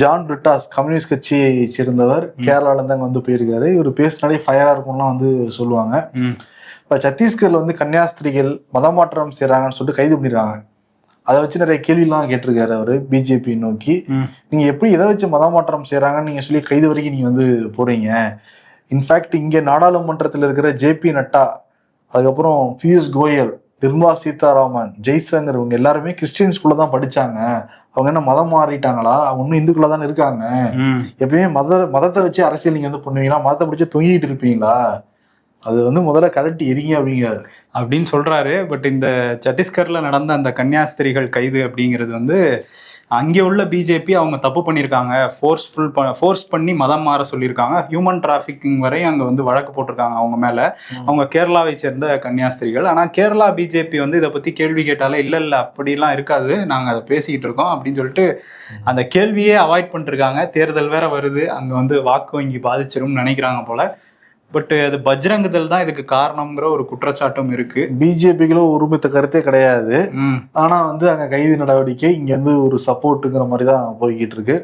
John Brittas communist கட்சியை சேர்ந்தவர். கேரளால இருந்து அங்க வந்து போயிருக்காரு. இவர் பேசினாலே ஃபயரா இருக்கும்லாம் வந்து சொல்லுவாங்க. இப்ப சத்தீஸ்கர்ல வந்து கன்னியாஸ்திரிகள் மதமாற்றம் செய்றாங்கன்னு சொல்லிட்டு கைது பண்ணிருக்காங்க. அதை வச்சு நிறைய கேள்விலாம் கேட்டிருக்காரு அவரு பிஜேபி நோக்கி. நீங்க எப்படி எதை வச்சு மதமாற்றம் செய்றாங்கன்னு நீங்க சொல்லி கைது வரைக்கும் நீங்க வந்து போறீங்க? இன்ஃபேக்ட் இங்க நாடாளுமன்றத்தில் இருக்கிற ஜேபி நட்டா அதுக்கப்புறம் பியூஷ் கோயல் நிர்மலா சீதாராமன் ஜெய்சங்கர் இவங்க எல்லாருமே கிறிஸ்டியன் ஸ்கூல்ல தான் படிச்சாங்க. அவங்க என்ன மதம் மாறிட்டாங்களா? இன்னும் இந்துக்குள்ள தானே இருக்காங்க. எப்பயுமே மத மதத்தை வச்சு அரசியல் நீங்க வந்து பண்ணுவீங்களா? மதத்தை பிடிச்சி தொங்கிட்டு இருப்பீங்களா? அது வந்து முதல்ல கலட்டி எரிங்க அப்படிங்கிறாரு அப்படின்னு சொல்றாரு. பட் இந்த சத்தீஸ்கர்ல நடந்த அந்த கன்னியாஸ்திரிகள் கைது அப்படிங்கிறது வந்து அங்கே உள்ள பிஜேபி அவங்க தப்பு பண்ணியிருக்காங்க. ஃபோர்ஸ்ஃபுல் ஃபோர்ஸ் பண்ணி மதம் மாற சொல்லியிருக்காங்க. ஹியூமன் டிராஃபிக்கிங் வரை அங்கே வந்து வழக்கு போட்டிருக்காங்க அவங்க மேல. அவங்க கேரளாவை சேர்ந்த கன்னியாஸ்திரிகள். ஆனால் கேரளா பிஜேபி வந்து இதை பத்தி கேள்வி கேட்டாலே இல்லை இல்லை அப்படிலாம் இருக்காது. நாங்கள் அதை பேசிக்கிட்டு இருக்கோம் அப்படின்னு சொல்லிட்டு அந்த கேள்வியே அவாய்ட் பண்ணிருக்காங்க. தேர்தல் வேற வருது. அங்கே வந்து வாக்கு வங்கி பாதிச்சிரும்னு நினைக்கிறாங்க போல. பட் அது பஜ்ரங்கதல் தான் இதுக்கு காரணம்ங்கிற ஒரு குற்றச்சாட்டும் இருக்கு. பிஜேபிக்குள்ள ஒருமித்த கருத்தே கிடையாது. ஆனா வந்து அங்க கைது நடவடிக்கை இங்க வந்து ஒரு சப்போர்ட்டுங்கிற மாதிரி தான் போய்கிட்டு இருக்கு.